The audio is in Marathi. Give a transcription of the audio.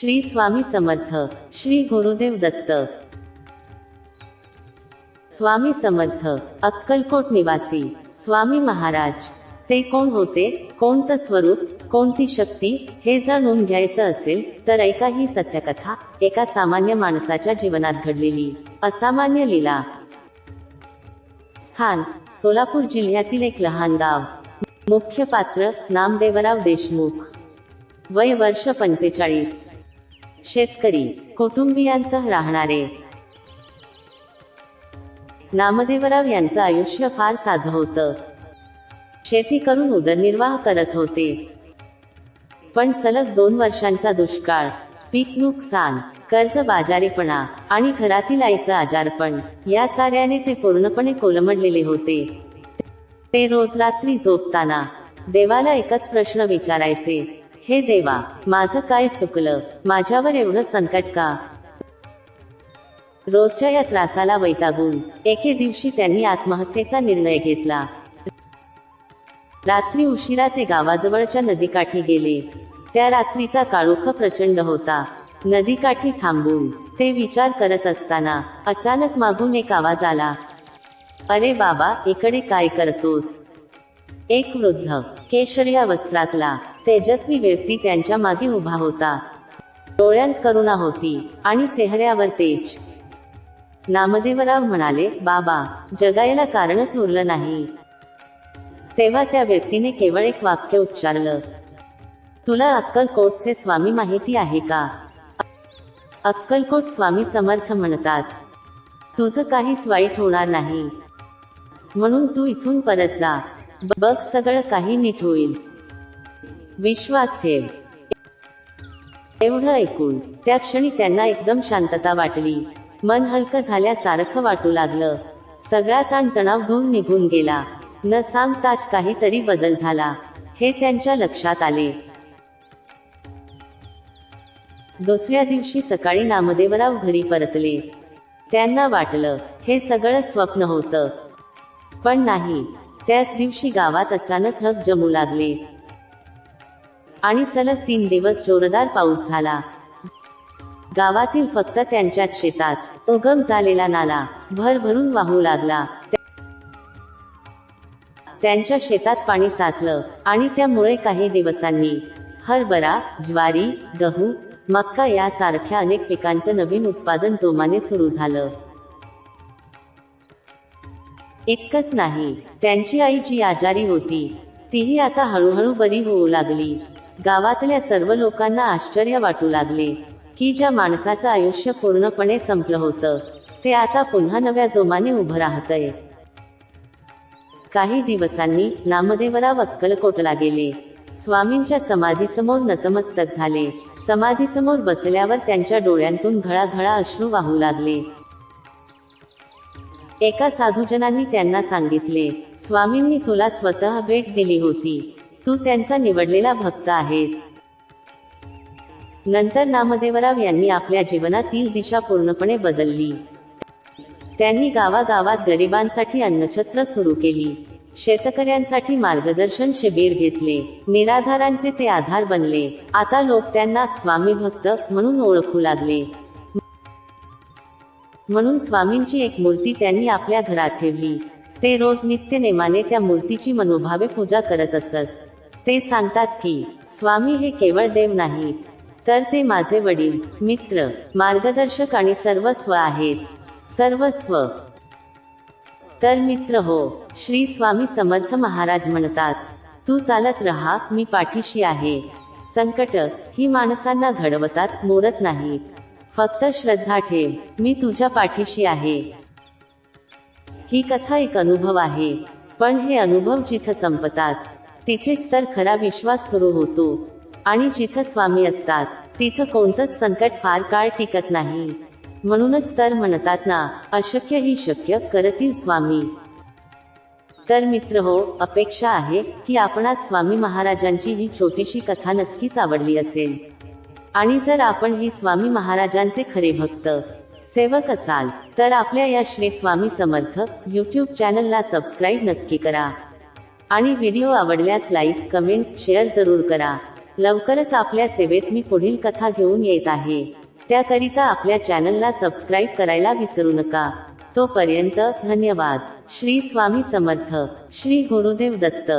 श्री स्वामी समर्थ श्री गुरुदेव दत्त. स्वामी समर्थ अक्कलकोट निवासी स्वामी महाराज. ते कोण होते? कोणतं स्वरूप? कोणती शक्ती? हे जाणून घ्यायचं असेल तर ऐका ही सत्यकथा एका सामान्य माणसाच्या जीवनात घडलेली असामान्य लीला. स्थान सोलापूर जिल्ह्यातील एक लहान गाव. मुख्य पात्र नामदेवराव देशमुख. वय वर्ष पंचेचाळीस. शेतकरी कुटुंबियांसह राहणारे. नामदेवराव यांचं आयुष्य फार साधं होतं. शेती करून उदरनिर्वाह करत होते. पण सलग दोन वर्षांचा दुष्काळ पीक नुकसान कर्ज बाजारीपणा आणि घरातील आईचं आजारपण या साऱ्याने ते पूर्णपणे कोलमडलेले होते. ते रोज रात्री झोपताना देवाला एकच प्रश्न विचारायचे हे देवा माझं काय चुकलं? माझ्यावर एवढं संकट का? रोजच्या या त्रासाला वैतागून एके दिवशी त्यांनी आत्महत्येचा निर्णय घेतला. रात्री उशिरा ते गावाजवळच्या नदीकाठी गेले. त्या रात्रीचा काळोख प्रचंड होता. नदीकाठी थांबून ते विचार करत असताना अचानक मागून एक आवाज आला. अरे बाबा इकडे काय करतोस? एक वृद्ध केशर्या वस्त्रातला. तेजस्वी व्यक्ती त्यांच्या मागे उभा होता. डोळ्यांत करुणा होती आणि चेहऱ्यावर तेज. नामदेवराव म्हणाले बाबा जगायला कारणच उरलं नाही. तेव्हा त्या व्यक्तीने केवळ एक वाक्य उच्चारलं तुला अक्कलकोटचे स्वामी माहिती आहे का? अक्कलकोट स्वामी समर्थ म्हणतात तुझं काहीच वाईट होणार नाही. म्हणून तू इथून परत जा. बघ सगळं काही नीट होईल. विश्वास ठेव. एवढं ऐकून त्या क्षणी त्यांना एकदम शांतता वाटली. मन हलकं झाल्यासारखं वाटू लागलं. सगळा ताण तणाव निघून गेला. न सांगताच काहीतरी बदल झाला. हे त्यांच्या लक्षात आले. दुसऱ्या दिवशी सकाळी नामदेवराव घरी परतले. त्यांना वाटलं हे सगळं स्वप्न होतं. पण नाही त्याच दिवशी गावात अचानक हक जमू लागले. आणि सलग तीन दिवस जोरदार पाऊस झाला. गावातील फक्त त्यांच्याच शेतात उगम झालेला नाला भरभरून वाहू लागला. त्यांच्या शेतात पाणी साचलं आणि त्यामुळे काही दिवसांनी हरभरा ज्वारी गहू मक्का यासारख्या अनेक पिकांचं नवीन उत्पादन जोमाने सुरू झालं. इतकंच नाही त्यांची आई जी आजारी होती. तीही आता हळूहळू बरी होऊ लागली. गावातल्या सर्व लोकांना आश्चर्य वाटू लागले की ज्या माणसाचं आयुष्य पूर्णपणे संपलं होतं ते आता पुन्हा नव्या जोमाने उभं राहतंय. काही दिवसांनी नामदेवराव अक्कलकोटला गेले स्वामींच्या समाधीसमोर नतमस्तक झाले. समाधीसमोर बसल्यावर त्यांच्या डोळ्यांतून घळाघळा अश्रू वाहू लागले. एका साधूजनांनी त्यांना सांगितले स्वामींनी तुला स्वतः भेट दिली होती. तू त्यांचा निवडलेला भक्त आहेस. नंतर नामदेवराव यांनी आपल्या जीवनातील दिशा पूर्णपणे बदलली. त्यांनी गावागावात गरिबांसाठी अन्नछत्र सुरू केली. शेतकऱ्यांसाठी मार्गदर्शन शिबिर घेतले. निराधारांचे ते आधार बनले. आता लोक त्यांना स्वामी भक्त म्हणून ओळखू लागले. म्हणून स्वामींची एक मूर्ती त्यांनी आपल्या घरात ठेवली. ते रोज नित्य नेमाने त्या मूर्तीची मनोभावे पूजा करत असत. ते सांगतात की स्वामी हे केवळ देव नाहीत तर ते माझे वडील मित्र मार्गदर्शक आणि सर्वस्व आहेत. सर्वस्व. तर मित्र हो श्री स्वामी समर्थ महाराज म्हणतात तू चालत रहा मी पाठीशी आहे. संकट ही माणसांना घडवतात मोडत नाहीत. फक्त श्रद्धा ठेव मी तुझ्या पाठीशी आहे. ही कथा एक अनुभव आहे. पण हे अनुभव जिथं संपतात तिथेच तर खरा विश्वास सुरू होतो. आणि जिथं स्वामी असतात तिथं कोणतंच संकट फार काळ टिकत नाही. म्हणूनच तर म्हणतात ना अशक्य ही शक्य करतील स्वामी. तर मित्र हो अपेक्षा आहे की आपणास स्वामी महाराजांची ही छोटीशी कथा नक्कीच आवडली असेल. आणि जर आपण ही स्वामी महाराजांचे खरे भक्त सेवक असाल तर आपल्या या श्री स्वामी समर्थ यूट्यूब चॅनलला सबस्क्राईब नक्की करा. आणि व्हिडिओ आवडल्यास लाईक कमेंट शेअर जरूर करा. लवकरच आपल्या सेवेत मी पुढील कथा घेऊन येत आहे. त्याकरिता आपल्या चॅनलला सबस्क्राईब करायला विसरू नका. तोपर्यंत धन्यवाद. श्री स्वामी समर्थ. श्री गुरुदेव दत्त.